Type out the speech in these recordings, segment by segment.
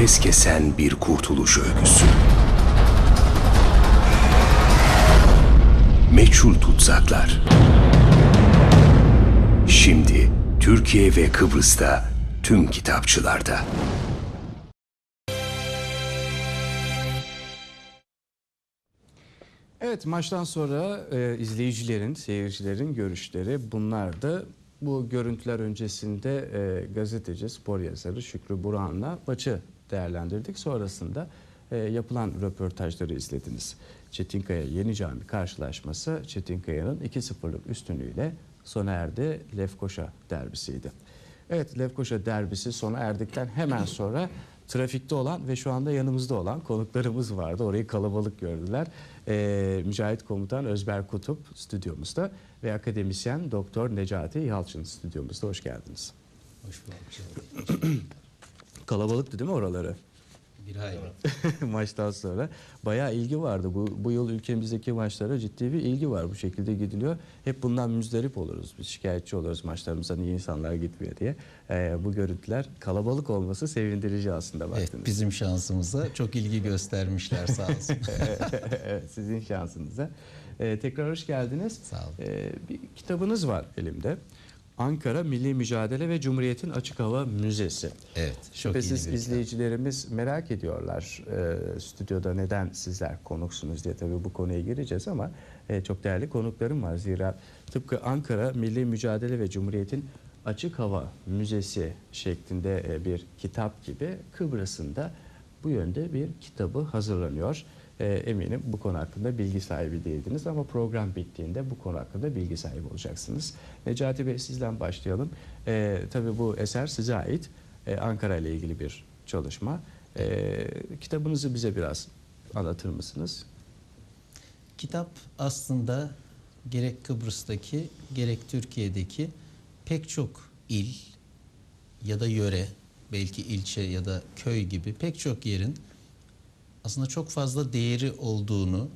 nefes kesen bir kurtuluş öyküsü. Meçhul tutsaklar. Şimdi Türkiye ve Kıbrıs'ta tüm kitapçılarda. Evet maçtan sonra e, izleyicilerin, seyircilerin görüşleri bunlar da bu görüntüler öncesinde e, gazeteci, spor yazarı Şükrü Burhan'la maçı değerlendirdik. Sonrasında e, yapılan röportajları izlediniz. Çetinkaya Yeni Cami karşılaşması Çetinkaya'nın 2-0'lık üstünlüğüyle sona erdi. Lefkoşa derbisiydi. Evet Lefkoşa derbisi sona erdikten hemen sonra trafikte olan ve şu anda yanımızda olan konuklarımız vardı. Orayı kalabalık gördüler. Ee, Mücahit Komutan Özber Kutup stüdyomuzda ve akademisyen Doktor Necati Yalçın stüdyomuzda. Hoş geldiniz. Hoş bulduk. Kalabalıktı değil mi oraları? Bir hayli. Maçtan sonra. Bayağı ilgi vardı. Bu, bu yıl ülkemizdeki maçlara ciddi bir ilgi var. Bu şekilde gidiliyor. Hep bundan müzdarip oluruz. Biz şikayetçi oluruz maçlarımıza niye insanlar gitmiyor diye. Ee, bu görüntüler kalabalık olması sevindirici aslında Evet, baktığınızda. bizim şansımıza çok ilgi göstermişler sağ olsun. evet, sizin şansınıza. Ee, tekrar hoş geldiniz. Sağ olun. Ee, bir kitabınız var elimde. Ankara Milli Mücadele ve Cumhuriyet'in Açık Hava Müzesi. Evet, Şüphesiz izleyicilerimiz merak ediyorlar e, stüdyoda neden sizler konuksunuz diye tabii bu konuya gireceğiz ama e, çok değerli konuklarım var. Zira tıpkı Ankara Milli Mücadele ve Cumhuriyet'in Açık Hava Müzesi şeklinde e, bir kitap gibi Kıbrıs'ın da bu yönde bir kitabı hazırlanıyor. E, eminim bu konu hakkında bilgi sahibi değildiniz ama program bittiğinde bu konu hakkında bilgi sahibi olacaksınız. Necati Bey sizden başlayalım. E, tabii bu eser size ait. E, Ankara ile ilgili bir çalışma. E, kitabınızı bize biraz anlatır mısınız? Kitap aslında gerek Kıbrıs'taki gerek Türkiye'deki pek çok il ya da yöre, belki ilçe ya da köy gibi pek çok yerin aslında çok fazla değeri olduğunu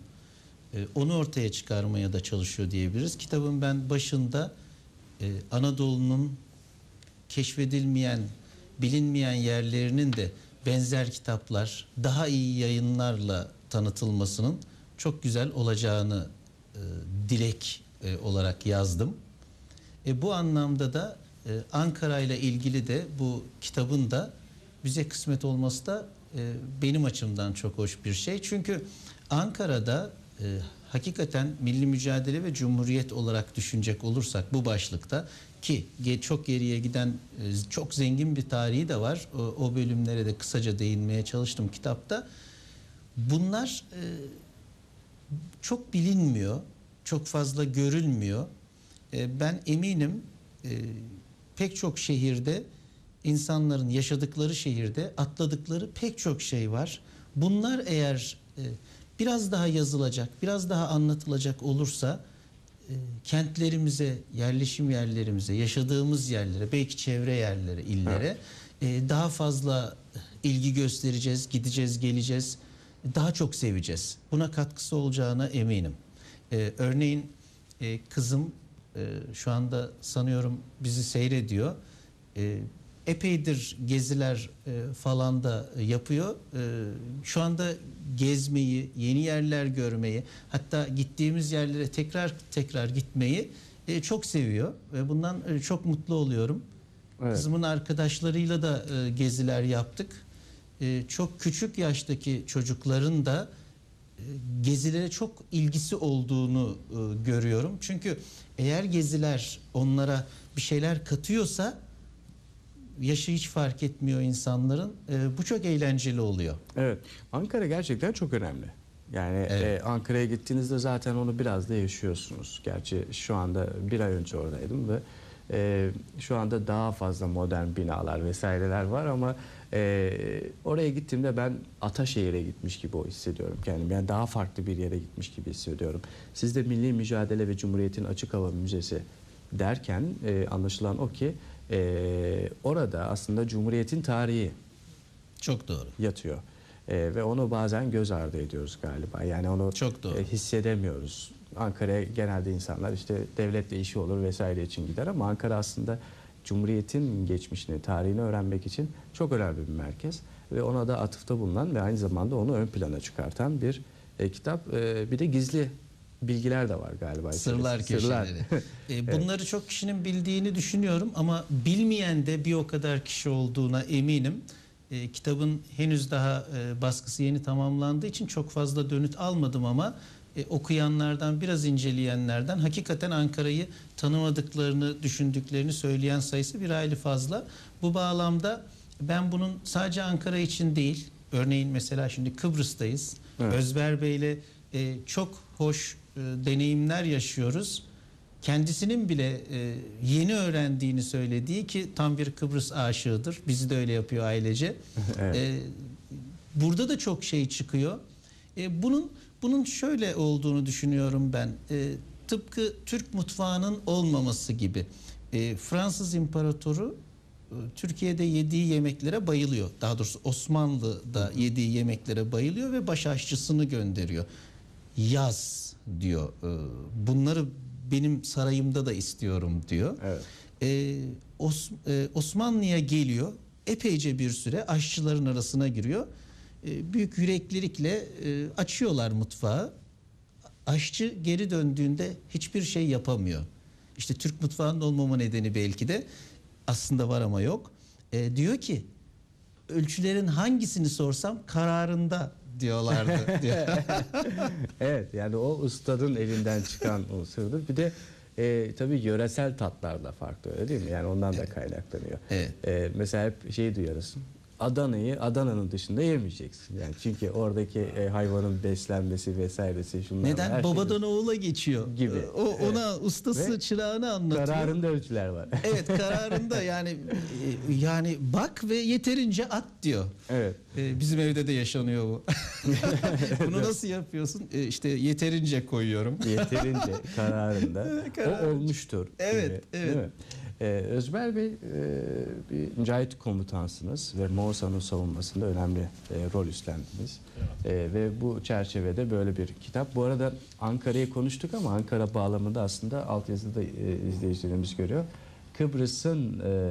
e, onu ortaya çıkarmaya da çalışıyor diyebiliriz. Kitabın ben başında e, Anadolu'nun keşfedilmeyen, bilinmeyen yerlerinin de benzer kitaplar, daha iyi yayınlarla tanıtılmasının çok güzel olacağını e, dilek olarak yazdım. E, bu anlamda da Ankara ile ilgili de bu kitabın da bize kısmet olması da benim açımdan çok hoş bir şey. Çünkü Ankara'da e, hakikaten milli mücadele ve cumhuriyet olarak düşünecek olursak bu başlıkta ki çok geriye giden e, çok zengin bir tarihi de var. O, o bölümlere de kısaca değinmeye çalıştım kitapta. Bunlar e, çok bilinmiyor, çok fazla görülmüyor. E, Ben eminim e, pek çok şehirde insanların yaşadıkları şehirde atladıkları pek çok şey var. Bunlar eğer e, biraz daha yazılacak, biraz daha anlatılacak olursa e, kentlerimize, yerleşim yerlerimize, yaşadığımız yerlere, belki çevre yerlere, illere e, daha fazla ilgi göstereceğiz, gideceğiz, geleceğiz, daha çok seveceğiz. Buna katkısı olacağına eminim. E, örneğin e, kızım e, şu anda sanıyorum bizi seyrediyor. E, epeydir geziler e, falan da yapıyor. E, şu anda gezmeyi, yeni yerler görmeyi, hatta gittiğimiz yerlere tekrar tekrar gitmeyi e, çok seviyor ve bundan e, çok mutlu oluyorum. Evet. Kızımın arkadaşlarıyla da e, geziler yaptık. E, çok küçük yaştaki çocukların da e, gezilere çok ilgisi olduğunu e, görüyorum. Çünkü eğer geziler onlara bir şeyler katıyorsa yaşı hiç fark etmiyor insanların. E, bu çok eğlenceli oluyor. Evet. Ankara gerçekten çok önemli. Yani Evet. e, Ankara'ya gittiğinizde zaten onu biraz da yaşıyorsunuz. Gerçi şu anda bir ay önce oradaydım ve e, şu anda daha fazla modern binalar vesaireler var ama e, oraya gittiğimde ben Ataşehir'e gitmiş gibi o hissediyorum kendimi. Yani daha farklı bir yere gitmiş gibi hissediyorum. Siz de Milli Mücadele ve Cumhuriyet'in Açık Hava Müzesi derken e, anlaşılan o ki e, orada aslında Cumhuriyet'in tarihi Çok doğru. yatıyor. Ee, ve onu bazen göz ardı ediyoruz galiba. Yani onu Çok doğru. e, hissedemiyoruz. Ankara'ya genelde insanlar işte devletle işi olur vesaire için gider ama Ankara aslında Cumhuriyet'in geçmişini, tarihini öğrenmek için çok önemli bir merkez. ve ona da atıfta bulunan ve aynı zamanda onu ön plana çıkartan bir e, kitap. E, bir de gizli bilgiler de var galiba. Sırlar içerisinde. köşeleri. E, bunları çok kişinin bildiğini düşünüyorum ama bilmeyen de bir o kadar kişi olduğuna eminim. E, kitabın henüz daha e, baskısı yeni tamamlandığı için çok fazla dönüt almadım ama e, okuyanlardan biraz inceleyenlerden hakikaten Ankara'yı tanımadıklarını düşündüklerini söyleyen sayısı bir hayli fazla. Bu bağlamda ben bunun sadece Ankara için değil örneğin mesela şimdi Kıbrıs'tayız. Evet. Özber Bey'le e, çok hoş e, deneyimler yaşıyoruz. Kendisinin bile e, yeni öğrendiğini söylediği ki tam bir Kıbrıs aşığıdır. Bizi de öyle yapıyor ailece. Evet. E, burada da çok şey çıkıyor. E, bunun bunun şöyle olduğunu düşünüyorum ben. E, tıpkı Türk mutfağının olmaması gibi. E, Fransız İmparatoru Türkiye'de yediği yemeklere bayılıyor. Daha doğrusu Osmanlı'da yediği yemeklere bayılıyor ve baş aşçısını gönderiyor. Yaz diyor. E, Bunları benim sarayımda da istiyorum diyor. Evet. Ee, Os- e, Osmanlı'ya geliyor. Epeyce bir süre aşçıların arasına giriyor. Ee, büyük yüreklilikle e, açıyorlar mutfağı. Aşçı geri döndüğünde hiçbir şey yapamıyor. İşte Türk mutfağının olmama nedeni belki de aslında var ama yok. Ee, diyor ki ölçülerin hangisini sorsam kararında diyorlardı diyor. evet yani o ustadın elinden çıkan o sırdır. Bir de e, tabii yöresel tatlar da farklı öyle değil mi? Yani ondan da kaynaklanıyor. Evet. E, mesela hep şey duyarız. Adana'yı Adana'nın dışında yemeyeceksin. Yani çünkü oradaki e, hayvanın beslenmesi vesairesi şunlar Neden? her şey- Babadan oğula geçiyor. Gibi. Ee, O ona ustası Ve çırağını anlatıyor. kararında ölçüler var. Evet kararında yani e, yani bak ve yeterince at diyor. evet. E, Bizim evde de yaşanıyor bu. Bunu nasıl yapıyorsun? E, İşte yeterince koyuyorum. Yeterince kararında. Kararınca. O olmuştur. Evet, gibi, evet. Değil mi? Ee, Özber Bey e, bir mücahit komutansınız ve Moğolsan'ın savunmasında önemli e, rol üstlendiniz. E, ve bu çerçevede böyle bir kitap. Bu arada Ankara'yı konuştuk ama Ankara bağlamında aslında altyazıda e, izleyicilerimiz görüyor. Kıbrıs'ın e,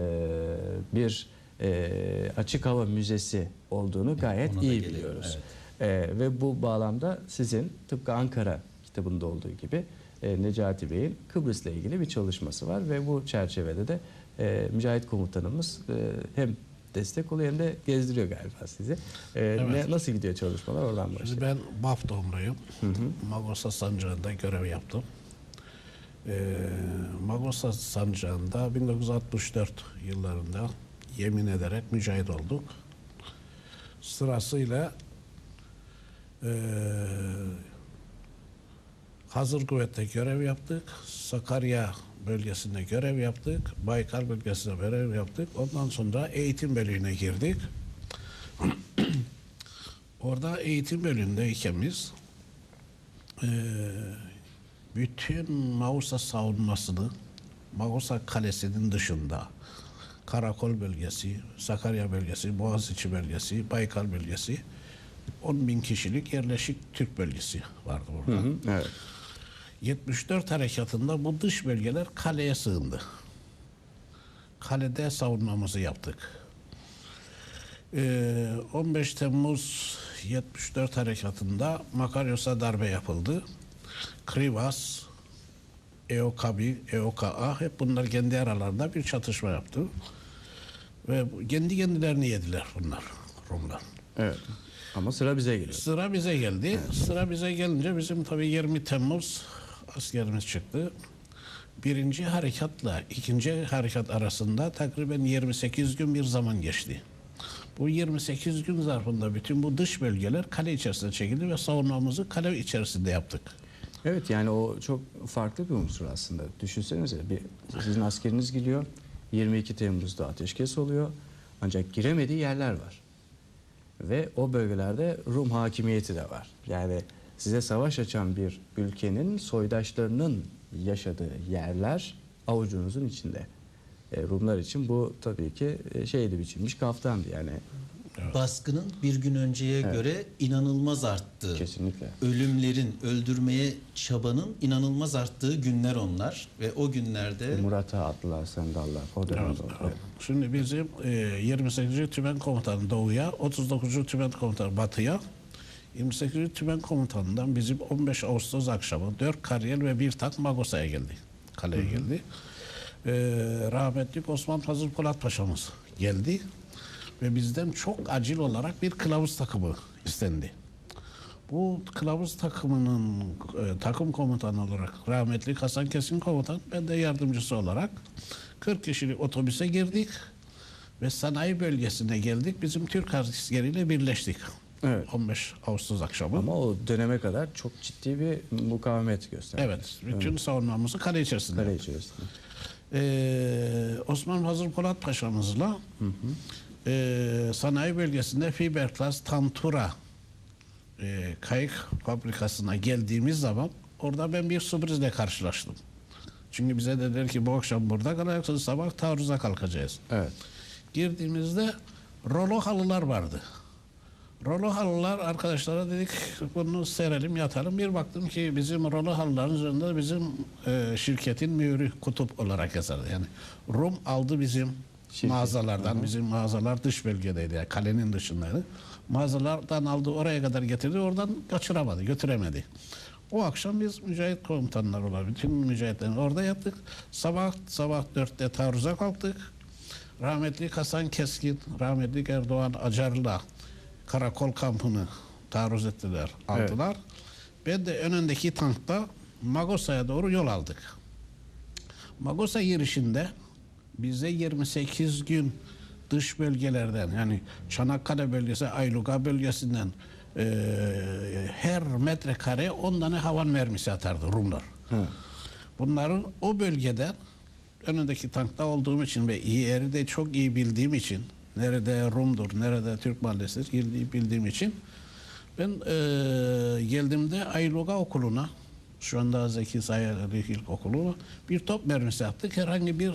bir e, açık hava müzesi olduğunu gayet ona iyi gelelim, biliyoruz. Ee, ve bu bağlamda sizin tıpkı Ankara kitabında olduğu gibi e, Necati Bey'in Kıbrıs'la ilgili bir çalışması var ve bu çerçevede de e, Mücahit Komutanımız e, hem destek oluyor hem de gezdiriyor galiba sizi. E, ne, nasıl gidiyor çalışmalar oradan Şimdi başlayalım. ben Baf doğumluyum. Magosa Sancağı'nda görev yaptım. Ee, Magosa Sancağı'nda 1964 yıllarında yemin ederek mücahit olduk. Sırasıyla eee Hazır Kuvvet'te görev yaptık. Sakarya bölgesinde görev yaptık. Baykal bölgesinde görev yaptık. Ondan sonra eğitim bölüğüne girdik. Orada eğitim bölümündeyken biz eee, bütün Mausa savunmasını Mausa Kalesi'nin dışında Karakol bölgesi, Sakarya bölgesi, Boğaziçi bölgesi, Baykal bölgesi 10 bin kişilik yerleşik Türk bölgesi vardı burada. Hı, evet. 74 harekatında bu dış bölgeler kaleye sığındı. Kalede savunmamızı yaptık. Ee, 15 Temmuz 74 harekatında Makaryos'a darbe yapıldı. Krivas, EOKABİ, EOKA hep bunlar kendi aralarında bir çatışma yaptı. Ve kendi kendilerini yediler bunlar Rumlar. Evet. Ama sıra bize geliyor. Sıra bize geldi. Sıra bize gelince bizim tabii 20 Temmuz askerimiz çıktı. Birinci harekatla ikinci harekat arasında takriben 28 gün bir zaman geçti. Bu 28 gün zarfında bütün bu dış bölgeler kale içerisine çekildi ve savunmamızı kale içerisinde yaptık. Evet yani o çok farklı bir unsur aslında. Düşünsenize bir, sizin askeriniz gidiyor. 22 Temmuz'da ateşkes oluyor. Ancak giremediği yerler var. Ve o bölgelerde Rum hakimiyeti de var. Yani size savaş açan bir ülkenin soydaşlarının yaşadığı yerler avucunuzun içinde. E, Rumlar için bu tabii ki e, şeydi biçilmiş kaftandı yani baskının bir gün önceye göre inanılmaz arttığı. Kesinlikle. Ölümlerin, öldürmeye çabanın inanılmaz arttığı günler onlar ve o günlerde Murat'a attılar sendallar. O dönemde oldu. Evet. Şimdi bizim e, 28. Tümen Komutanı Doğu'ya, 39. Tümen Komutanı Batı'ya, 28. Tümen Komutanı'ndan bizim 15 Ağustos akşamı 4 Kariyel ve bir tank Magosa'ya geldi. Kaleye geldi. E, rahmetli Osman Fazıl Polat Paşa'mız geldi ve bizden çok acil olarak bir kılavuz takımı istendi. Bu kılavuz takımının e, takım komutanı olarak rahmetli Hasan Kesin komutan, ben de yardımcısı olarak 40 kişilik otobüse girdik ve sanayi bölgesine geldik. Bizim Türk askeriyle birleştik. Evet. 15 Ağustos akşamı. Ama o döneme kadar çok ciddi bir mukavemet gösterdi. evet, bütün savunmamızı kale içerisinde. Kale içerisinde. Ee, Osman Hazır Polat Paşa'mızla ee, sanayi bölgesinde Fiberglass Tantura ee, kayık fabrikasına geldiğimiz zaman orada ben bir sürprizle karşılaştım. Çünkü bize dediler ki bu akşam burada kalacaksınız sabah taarruza kalkacağız. Evet. Girdiğimizde rolo halılar vardı. Rolo halılar arkadaşlara dedik bunu serelim yatalım. Bir baktım ki bizim rolo halıların üzerinde bizim e, şirketin mühürü kutup olarak yazardı. Yani Rum aldı bizim Şirket. mağazalardan. Bizim mağazalar dış bölgedeydi. Yani kalenin dışındaydı. Mağazalardan aldı oraya kadar getirdi. Oradan kaçıramadı, götüremedi. O akşam biz mücahit komutanlar olarak bütün mücahitlerin orada yattık. Sabah sabah dörtte taarruza kalktık. Rahmetli Hasan Keskin, rahmetli Erdoğan Acar'la karakol kampını taarruz ettiler, aldılar. Ben de önündeki tankta Magosa'ya doğru yol aldık. Magosa girişinde bize 28 gün dış bölgelerden yani Çanakkale bölgesi, Ayluga bölgesinden eee, her metrekare 10 tane havan mermisi atardı Rumlar. Bunların o bölgeden önündeki tankta olduğum için ve iyi yeri de çok iyi bildiğim için nerede Rum'dur, nerede Türk mahallesidir bildiğim, bildiğim için ben eee geldiğimde Ayluga okuluna şu anda Zeki Sayar İlkokulu bir top mermisi attık. Herhangi bir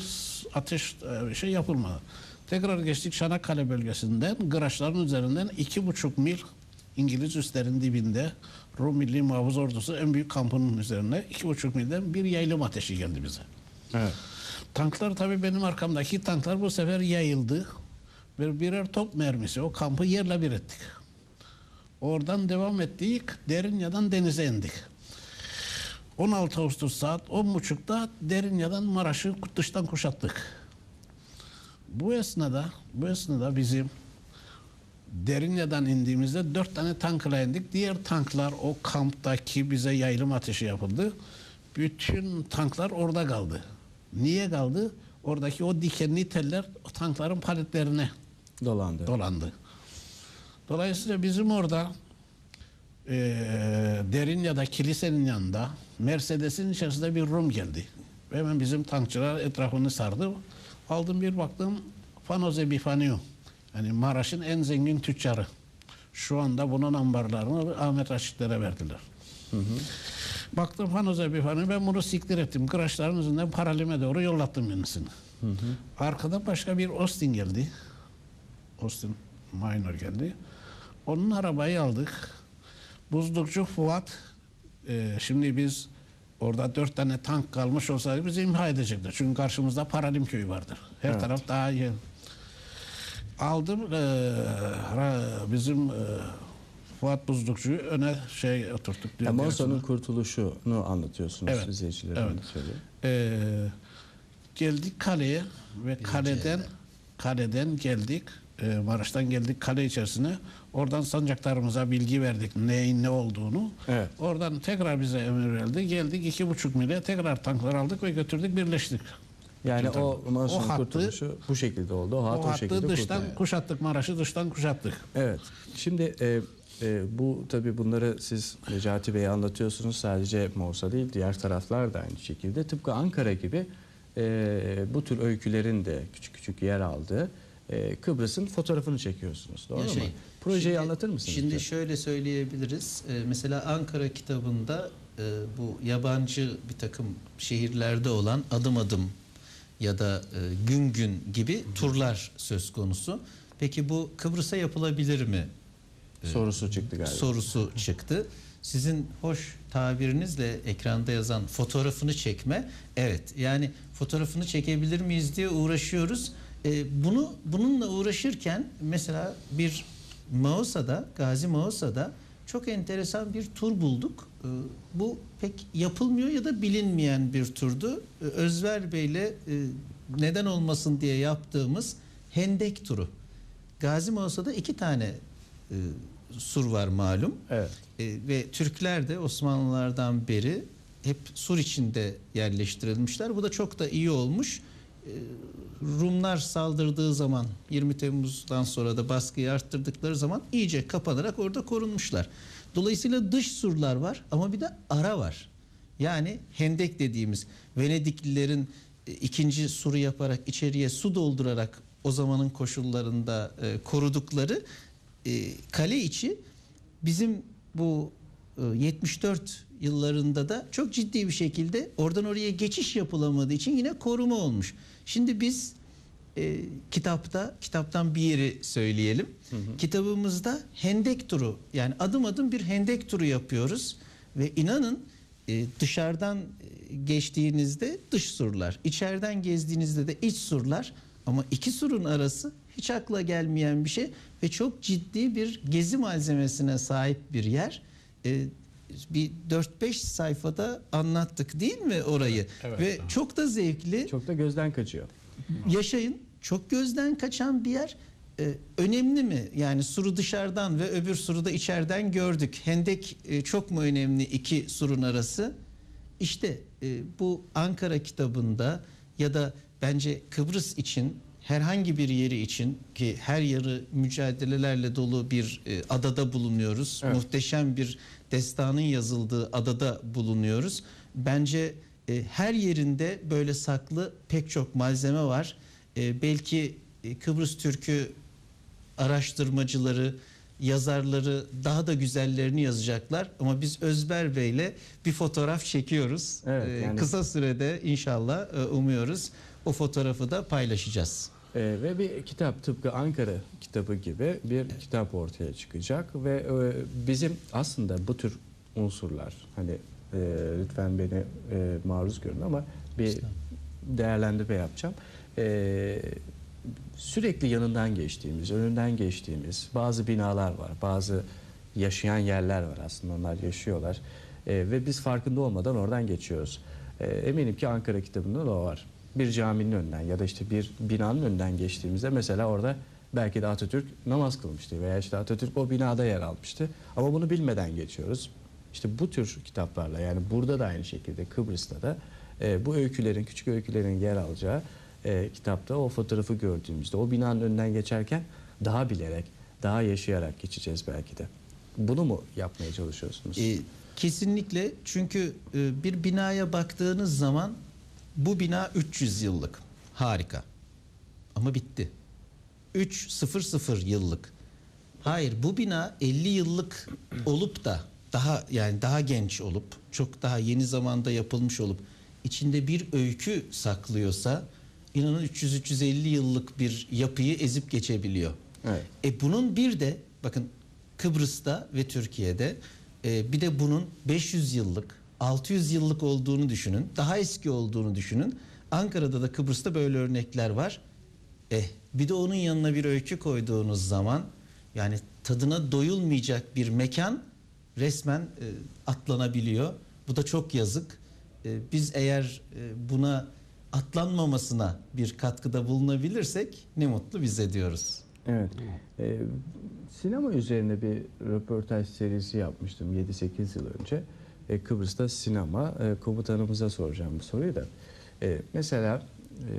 ateş e, şey yapılmadı. Tekrar geçtik Çanakkale bölgesinden Gıraçların üzerinden iki buçuk mil İngiliz üslerin dibinde Rum Milli Muhafız Ordusu en büyük kampının üzerine iki buçuk milden bir yaylım ateşi geldi bize. Evet. Tanklar tabii benim arkamdaki tanklar bu sefer yayıldı. Ve birer top mermisi o kampı yerle bir ettik. Oradan devam ettik. Derinya'dan denize indik. 16 Ağustos saat 10.30'da Derinya'dan Maraş'ı dıştan kuşattık. Bu esnada, bu esnada bizim Derinya'dan indiğimizde dört tane tankla indik. Diğer tanklar o kamptaki bize yaylım ateşi yapıldı. Bütün tanklar orada kaldı. Niye kaldı? Oradaki o dikenli teller o tankların paletlerine Dolandı. dolandı. Dolayısıyla bizim orada eee derin ya da kilisenin yanında Mercedes'in içerisinde bir Rum geldi. Hemen bizim tankçılar etrafını sardı. Aldım bir baktım Fanoz Epifaniu. Yani Maraş'ın en zengin tüccarı. Şu anda bunun ambarlarını Ahmet Raşitlere verdiler. Baktım Fanoz Epifaniu ben bunu siktir ettim. Kıraçların üzerinden paralime doğru yollattım yenisini. Arkada başka bir Austin geldi. Austin Minor geldi. Onun arabayı aldık. Buzlukçu Fuat e, şimdi biz orada dört tane tank kalmış olsaydı bizi imha edecekler. Çünkü karşımızda Paralim köyü vardır. Her taraf daha iyi. Aldım e, ra- bizim e, Fuat Buzlukçu'yu öne şey oturttuk. diyor. Mosa'nın kurtuluşunu anlatıyorsunuz Evet, izleyicilerine. evet. Ee, geldik kaleye ve kaleden kaleden geldik. Ee, Maraş'tan geldik kale içerisine. Oradan sancaklarımıza bilgi verdik neyin ne olduğunu. Evet. Oradan tekrar bize emir verildi. Geldik iki buçuk mile tekrar tanklar aldık ve götürdük birleştik. Yani o O hattı- kurtuluşu bu şekilde oldu. O hat o o, şekilde dıştan kurtuldu. kuşattık Maraş'ı dıştan kuşattık. Evet. Şimdi e, e, bu tabii bunları siz Necati Bey'e anlatıyorsunuz. Sadece Morsa değil diğer taraflar da aynı şekilde. Tıpkı Ankara gibi e, bu tür öykülerin de küçük küçük yer aldığı e, Kıbrıs'ın fotoğrafını çekiyorsunuz. Doğru Ya mu? şey, Projeyi şimdi- anlatır mısınız? Şimdi bize? şöyle söyleyebiliriz. Ee, mesela Ankara kitabında e, bu yabancı bir takım şehirlerde olan adım adım ya da e, gün gün gibi turlar söz konusu. Peki bu Kıbrıs'a yapılabilir mi? Sorusu çıktı galiba. sorusu çıktı. Sizin hoş tabirinizle ekranda yazan fotoğrafını çekme. Evet yani fotoğrafını çekebilir miyiz diye uğraşıyoruz. Ee, bunu bununla uğraşırken mesela bir Mausa'da, Gazi Mausa'da çok enteresan bir tur bulduk. Ee, bu pek yapılmıyor ya da bilinmeyen bir turdu. Ee, Özver Bey'le e, neden olmasın diye yaptığımız Hendek turu. Gazi Mausa'da iki tane e, sur var malum. Evet. E, ve Türkler de Osmanlılardan beri hep sur içinde yerleştirilmişler. Bu da çok da iyi olmuş. E, Rumlar saldırdığı zaman 20 Temmuz'dan sonra da baskıyı arttırdıkları zaman iyice kapanarak orada korunmuşlar. Dolayısıyla dış surlar var ama bir de ara var. Yani hendek dediğimiz Venediklilerin e, ikinci suru yaparak içeriye su doldurarak o zamanın koşullarında e, korudukları e, kale içi bizim bu e, 74 yıllarında da çok ciddi bir şekilde oradan oraya geçiş yapılamadığı için yine koruma olmuş. Şimdi biz e, kitapta kitaptan bir yeri söyleyelim. Kitabımızda hendek turu yani adım adım bir hendek turu yapıyoruz ve inanın e, dışarıdan e, geçtiğinizde dış surlar, içeriden gezdiğinizde de iç surlar ama iki surun arası hiç akla gelmeyen bir şey ve çok ciddi bir gezi malzemesine sahip bir yer. E, bir 4-5 sayfada anlattık değil mi orayı? Evet. Ve çok da zevkli Çok da gözden kaçıyor. yaşayın. Çok gözden kaçan bir yer. Ee, önemli mi? Yani suru dışarıdan ve öbür suru da içeriden gördük. Hendek e, çok mu önemli iki surun arası? İşte e, bu Ankara kitabında ya da bence Kıbrıs için herhangi bir yeri için ki her yarı mücadelelerle dolu bir e, adada bulunuyoruz. Evet. Muhteşem bir destanın yazıldığı adada bulunuyoruz. Bence e, her yerinde böyle saklı pek çok malzeme var. E, belki e, Kıbrıs Türk'ü araştırmacıları, yazarları daha da güzellerini yazacaklar. Ama biz Özber Bey'le bir fotoğraf çekiyoruz. Evet, E, yani- Kısa sürede inşallah e, umuyoruz o fotoğrafı da paylaşacağız. Ee, ve bir kitap tıpkı Ankara kitabı gibi bir kitap ortaya çıkacak ve e, bizim aslında bu tür unsurlar hani e, lütfen beni e, maruz görün ama bir değerlendirme yapacağım. E, sürekli yanından geçtiğimiz, önünden geçtiğimiz bazı binalar var, bazı yaşayan yerler var aslında onlar yaşıyorlar E, ve biz farkında olmadan oradan geçiyoruz. E, eminim ki Ankara kitabında da o var. Bir caminin önünden ya da işte bir binanın önünden geçtiğimizde mesela orada belki de Atatürk namaz kılmıştı veya işte Atatürk o binada yer almıştı ama bunu bilmeden geçiyoruz. İşte bu tür kitaplarla yani burada da aynı şekilde Kıbrıs'ta da e, bu öykülerin, küçük öykülerin yer alacağı e, kitapta o fotoğrafı gördüğümüzde o binanın önünden geçerken daha bilerek, daha yaşayarak geçeceğiz belki de. Bunu mu yapmaya çalışıyorsunuz? E, kesinlikle çünkü e, bir binaya baktığınız zaman bu bina 300 yıllık. Harika. Ama bitti. 300 yıllık. Hayır bu bina 50 yıllık olup da daha yani daha genç olup çok daha yeni zamanda yapılmış olup içinde bir öykü saklıyorsa inanın 300-350 yıllık bir yapıyı ezip geçebiliyor. Evet. E bunun bir de bakın Kıbrıs'ta ve Türkiye'de e, bir de bunun 500 yıllık, 600 yıllık olduğunu düşünün. Daha eski olduğunu düşünün. Ankara'da da Kıbrıs'ta böyle örnekler var. Eh bir de onun yanına bir öykü koyduğunuz zaman yani tadına doyulmayacak bir mekan resmen e, atlanabiliyor. Bu da çok yazık. E, biz eğer e, buna atlanmamasına bir katkıda bulunabilirsek ne mutlu bize diyoruz. Evet. Ee, sinema üzerine bir röportaj serisi yapmıştım 7-8 yıl önce. Ee, Kıbrıs'ta sinema. Ee, komutanımıza soracağım bu soruyu da. Ee, mesela e,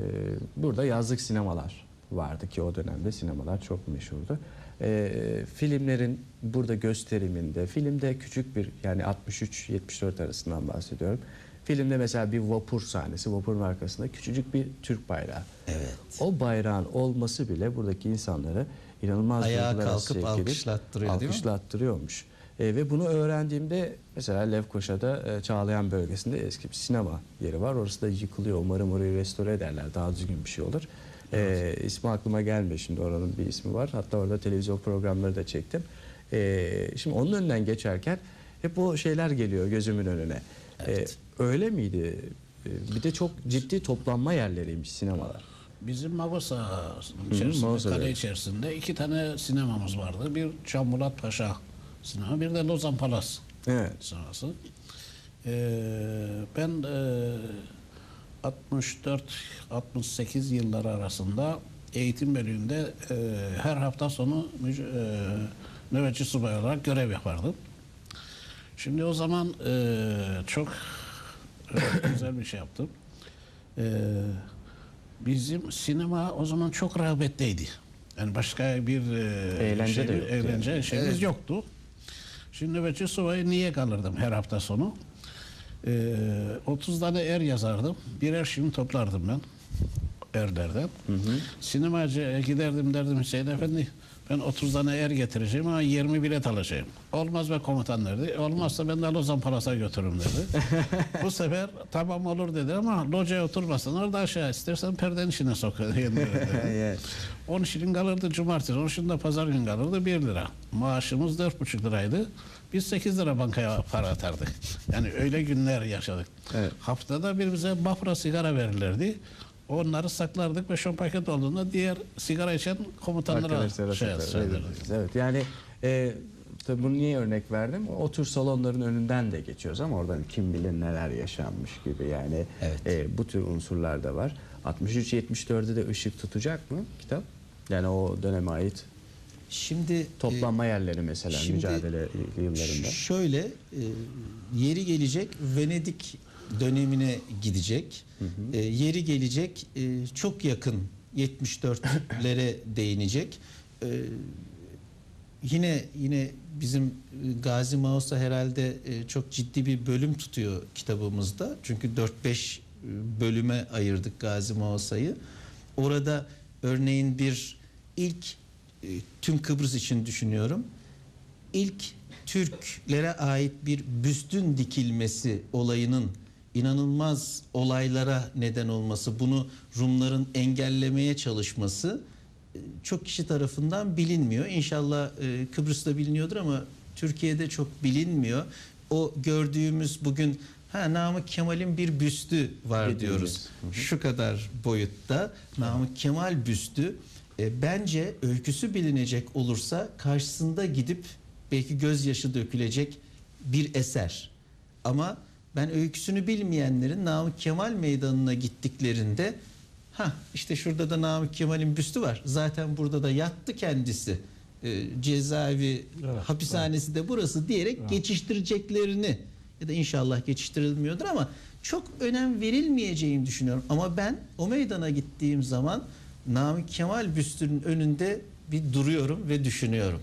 burada yazlık sinemalar vardı ki o dönemde sinemalar çok meşhurdu. Ee, filmlerin burada gösteriminde, filmde küçük bir yani 63-74 arasından bahsediyorum. Filmde mesela bir vapur sahnesi, vapurun arkasında küçücük bir Türk bayrağı. Evet. O bayrağın olması bile buradaki insanları inanılmaz Ayağa kalkıp edip alkışlattırıyor, değil mi? alkışlattırıyormuş. E, ve bunu öğrendiğimde mesela Lefkoşa'da e, Çağlayan bölgesinde eski bir sinema yeri var. Orası da yıkılıyor. Umarım orayı restore ederler. Daha düzgün bir şey olur. E, ismi aklıma gelmiyor şimdi oranın bir ismi var. Hatta orada televizyon programları da çektim. E, şimdi onun önünden geçerken hep o şeyler geliyor gözümün önüne. E, öyle miydi? E, bir de çok ciddi toplanma yerleriymiş sinemalar. Bizim Magosa içerisinde, Magosa'da. kale içerisinde iki tane sinemamız vardı. Bir Can Murat Paşa sinema, bir de Lozan Palas Evet. sineması. Ee, ben e, 64-68 yılları arasında eğitim bölümünde e, her hafta sonu e, nöbetçi subay olarak görev yapardım. Şimdi o zaman e, çok e, güzel bir şey yaptım. E, bizim sinema o zaman çok rağbetteydi. Yani başka bir e, Eğlence şey- de yoktu eğlence şeyimiz yoktu. Şimdi nöbetçi subayı niye kalırdım her hafta sonu? Ee, 30 tane er yazardım. Birer şirin toplardım ben erlerden. Sinemacıya giderdim derdim Hüseyin Efendi ben 30 tane er getireceğim ama 20 bilet alacağım. Olmaz be komutan derdi. Olmazsa ben de Lozan Palas'a götürürüm dedi. Bu sefer tamam olur dedi ama locaya oturmasın. Orada aşağı istersen perdenin içine sok. Evet. 10 şilin kalırdı cumartesi, 10 şilin de pazar günü kalırdı 1 lira. Maaşımız 4,5 liraydı. Biz 8 lira bankaya para atardık. Yani öyle günler yaşadık. Evet. Haftada bir bize bafra sigara verirlerdi. Onları saklardık ve şon paket olduğunda diğer sigara içen komutanlara Arkadaşlara şey, saklar, söylerdik. öyle. Evet yani e, tabii bunu niye örnek verdim? O tür salonların önünden de geçiyoruz ama oradan kim bilir neler yaşanmış gibi yani Evet. e, bu tür unsurlar da var. 63-74'de de ışık tutacak mı kitap? Yani o döneme ait Şimdi toplanma yerleri mesela şimdi mücadele yıllarında. Şöyle e, yeri gelecek Venedik dönemine gidecek. E, yeri gelecek e, çok yakın 74'lere değinecek. E, yine yine bizim e, Gazi Mausa herhalde e, çok ciddi bir bölüm tutuyor kitabımızda. Çünkü 4-5 bölüme ayırdık Gazi Mausa'yı. Orada örneğin bir ilk e, tüm Kıbrıs için düşünüyorum. İlk Türklere ait bir büstün dikilmesi olayının inanılmaz olaylara neden olması, bunu Rumların engellemeye çalışması e, çok kişi tarafından bilinmiyor. İnşallah e, Kıbrıs'ta biliniyordur ama Türkiye'de çok bilinmiyor. O gördüğümüz bugün ha Namık Kemal'in bir büstü var Dediğimiz. diyoruz. Şu kadar boyutta Namık Kemal büstü e, bence öyküsü bilinecek olursa karşısında gidip belki gözyaşı dökülecek bir eser. Ama ben öyküsünü bilmeyenlerin Namık Kemal meydanına gittiklerinde ha işte şurada da Namık Kemal'in büstü var. Zaten burada da yattı kendisi. E, cezaevi hapishanesi de burası diyerek geçiştireceklerini ya da inşallah geçiştirilmiyordur ama çok önem verilmeyeceğini düşünüyorum. Ama ben o meydana gittiğim zaman Namık Kemal büstünün önünde bir duruyorum ve düşünüyorum.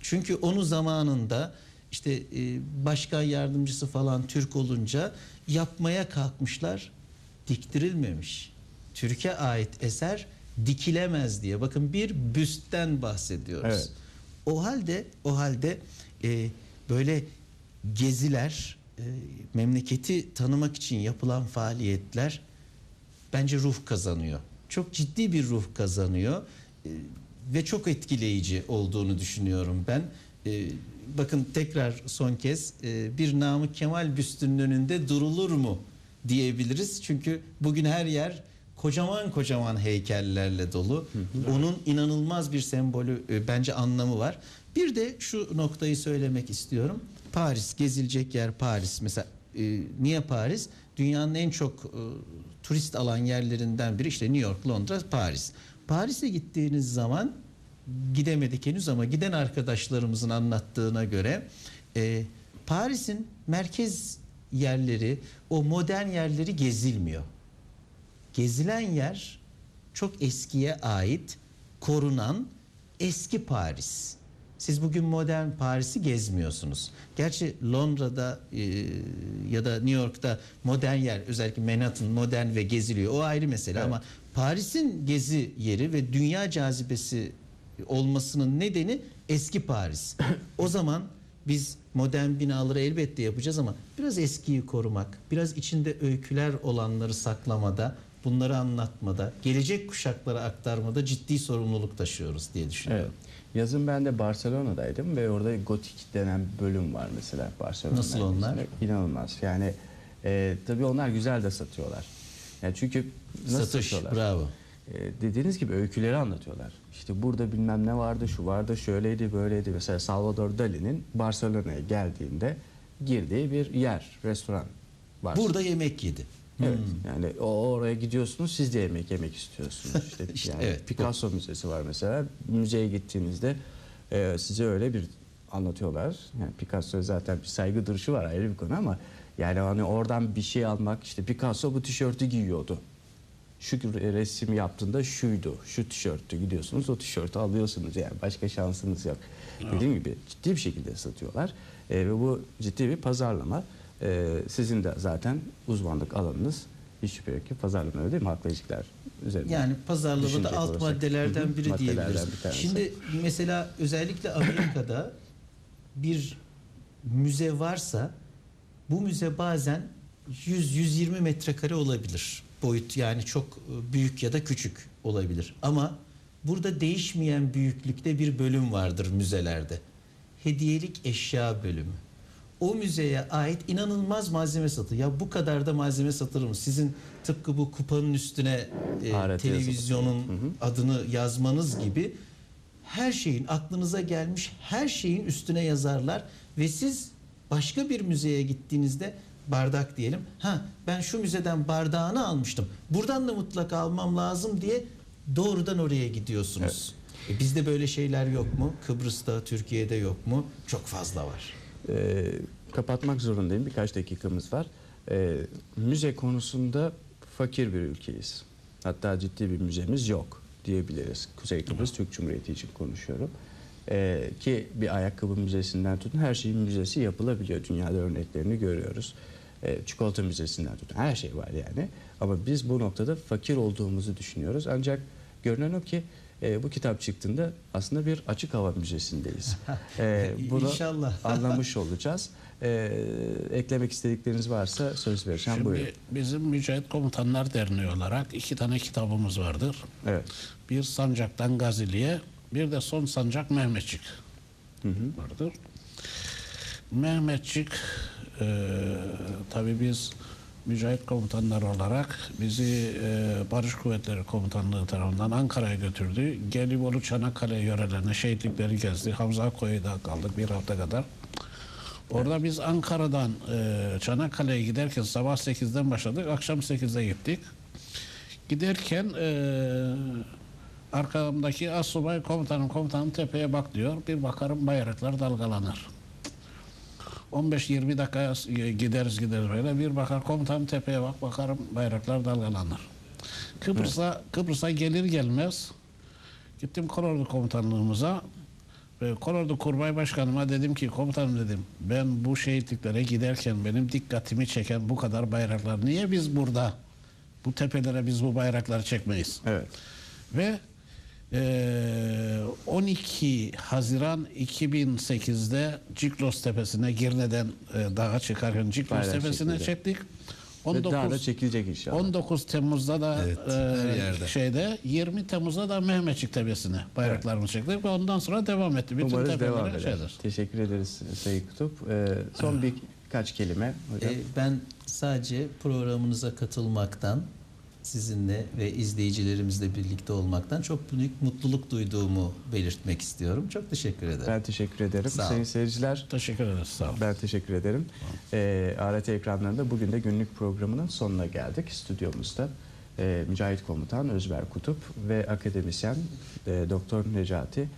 Çünkü onu zamanında işte e, başkan yardımcısı falan Türk olunca yapmaya kalkmışlar, diktirilmemiş. Türkiye ait eser dikilemez diye. Bakın bir büstten bahsediyoruz. Evet. O halde o halde e, böyle geziler, e, memleketi tanımak için yapılan faaliyetler bence ruh kazanıyor. Çok ciddi bir ruh kazanıyor E, ve çok etkileyici olduğunu düşünüyorum ben. E, bakın tekrar son kez e, bir Namık Kemal büstünün önünde durulur mu diyebiliriz. Çünkü bugün her yer kocaman kocaman heykellerle dolu. Onun inanılmaz bir sembolü e, bence anlamı var. Bir de şu noktayı söylemek istiyorum. Paris gezilecek yer Paris. Mesela e, niye Paris? Dünyanın en çok e, turist alan yerlerinden biri işte New York, Londra, Paris. Paris'e gittiğiniz zaman gidemedik henüz ama giden arkadaşlarımızın anlattığına göre e, Paris'in merkez yerleri, o modern yerleri gezilmiyor. Gezilen yer çok eskiye ait, korunan eski Paris. Siz bugün modern Paris'i gezmiyorsunuz. Gerçi Londra'da e, ya da New York'ta modern yer özellikle Manhattan modern ve geziliyor. O ayrı mesele ama Paris'in gezi yeri ve dünya cazibesi olmasının nedeni eski Paris. o zaman biz modern binaları elbette yapacağız ama biraz eskiyi korumak, biraz içinde öyküler olanları saklamada bunları anlatmada, gelecek kuşaklara aktarmada ciddi sorumluluk taşıyoruz diye Evet. düşünüyorum. Yazın ben de Barcelona'daydım ve orada gotik denen bölüm var mesela Barcelona. Nasıl onlar? İnanılmaz. Yani e, tabii onlar güzel de satıyorlar. Yani çünkü nasıl Satış, satıyorlar? bravo. E, dediğiniz gibi öyküleri anlatıyorlar. İşte burada bilmem ne vardı, şu vardı, şöyleydi, böyleydi. Mesela Salvador Dali'nin Barcelona'ya geldiğinde girdiği bir yer, restoran var. Burada yemek yedi. Evet. Yani o oraya gidiyorsunuz siz de yemek yemek istiyorsunuz. İşte, İşte yani evet, bu. Picasso müzesi var mesela. Müzeye gittiğinizde e, size öyle bir anlatıyorlar. Yani Picasso zaten bir saygı duruşu var ayrı bir konu ama yani hani oradan bir şey almak işte Picasso bu tişörtü giyiyordu. Şu resim yaptığında şuydu, şu tişörtü gidiyorsunuz o tişörtü alıyorsunuz yani başka şansınız yok. Dediğim gibi ciddi bir şekilde satıyorlar E, ve bu ciddi bir pazarlama. E, sizin de zaten uzmanlık alanınız hiç şüphe yok ki pazarlama öyle değil mi? Haklı ilişkiler üzerinde. Yani pazarlamada düşünecek alt olursak. maddelerden biri maddelerden diyebiliriz. bir. Şimdi mesela özellikle Amerika'da bir müze varsa bu müze bazen 100-120 metrekare olabilir. Boyut yani çok e, büyük ya da küçük olabilir. Ama burada değişmeyen büyüklükte bir bölüm vardır müzelerde. Hediyelik eşya bölümü. O müzeye ait inanılmaz malzeme satı. Ya bu kadar da malzeme satılır mı? Sizin tıpkı bu kupanın üstüne e, televizyonun adını yazmanız gibi her şeyin aklınıza gelmiş her şeyin üstüne yazarlar ve siz başka bir müzeye gittiğinizde bardak diyelim. Ha ben şu müzeden bardağını almıştım. Buradan da mutlaka almam lazım diye doğrudan oraya gidiyorsunuz. E bizde böyle şeyler yok mu? Kıbrıs'ta, Türkiye'de yok mu? Çok fazla var. Ee, kapatmak zorundayım. Birkaç dakikamız var. Ee, müze konusunda fakir bir ülkeyiz. Hatta ciddi bir müzemiz yok diyebiliriz. Kuzey Kıbrıs Türk Cumhuriyeti için konuşuyorum. Ee, ki bir ayakkabı müzesinden tutun her şeyin müzesi yapılabiliyor. Dünyada örneklerini görüyoruz. Ee, çikolata müzesinden tutun her şey var yani. Ama biz bu noktada fakir olduğumuzu düşünüyoruz. Ancak görünen o ki e, bu kitap çıktığında aslında bir açık hava müzesindeyiz. Ee, bunu İnşallah. anlamış olacağız. Ee, eklemek istedikleriniz varsa söz vereceğim. Şimdi Buyurun. bizim Mücahit Komutanlar Derneği olarak iki tane kitabımız vardır. Evet. Bir Sancak'tan Gazili'ye, bir de Son Sancak Mehmetçik vardır. Mehmetçik, e, tabii biz Mücahit komutanlar olarak bizi e, Barış Kuvvetleri Komutanlığı tarafından Ankara'ya götürdü. Gelibolu Çanakkale yörelerine şehitlikleri gezdi. Hamza Koyu'da kaldık bir hafta kadar. Orada biz Ankara'dan e, Çanakkale'ye giderken sabah 8'den başladık, akşam 8'de gittik. Giderken e, arkamdaki asubay komutanım komutanım tepeye bak diyor. Bir bakarım bayraklar dalgalanır. 15-20 dakika gideriz gideriz böyle. Bir bakar komutanım tepeye bak bakarım bayraklar dalgalanır. Kıbrıs'a Kıbrıs'a gelir gelmez gittim Kolordu komutanlığımıza ve Kolordu Kurbay Başkanıma dedim ki komutanım dedim ben bu şehitliklere giderken benim dikkatimi çeken bu kadar bayraklar niye biz burada bu tepelere biz bu bayrakları çekmeyiz? Evet. Ve 12 Haziran 2008'de Ciklos Tepesi'ne Girne'den e, dağa çıkarken Ciklos Bayrak Tepesi'ne çektik. Ve daha da 19, çekilecek inşallah. 19 Temmuz'da da Evet, e, yerde. şeyde 20 Temmuz'da da Mehmetçik Tepesi'ne bayraklarımızı çektik ve ondan sonra devam etti. Bütün Umarız devam eder. şeydir. Teşekkür ederiz Sayın Kutup. Ee, son birkaç kelime hocam. E, ben sadece programınıza katılmaktan, sizinle ve izleyicilerimizle birlikte olmaktan çok büyük mutluluk duyduğumu belirtmek istiyorum. Çok teşekkür ederim. ben teşekkür ederim. Sağ. Sayın seyirciler Teşekkür ederiz. Sağ olun. ben teşekkür ederim. Ee, ART ekranlarında bugün de günlük programının sonuna geldik. Stüdyomuzda e, Mücahit Komutan Özber Kutup ve akademisyen e, Doktor Necati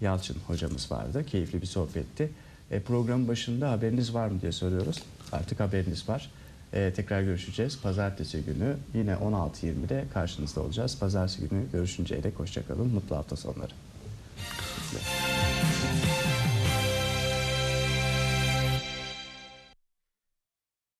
Yalçın hocamız vardı. Keyifli bir sohbetti. E, programın başında haberiniz var mı diye soruyoruz. Artık haberiniz var. E, tekrar görüşeceğiz. Pazartesi günü yine 16.20'de karşınızda olacağız. Pazartesi günü görüşünceye dek hoşçakalın. Mutlu hafta sonları.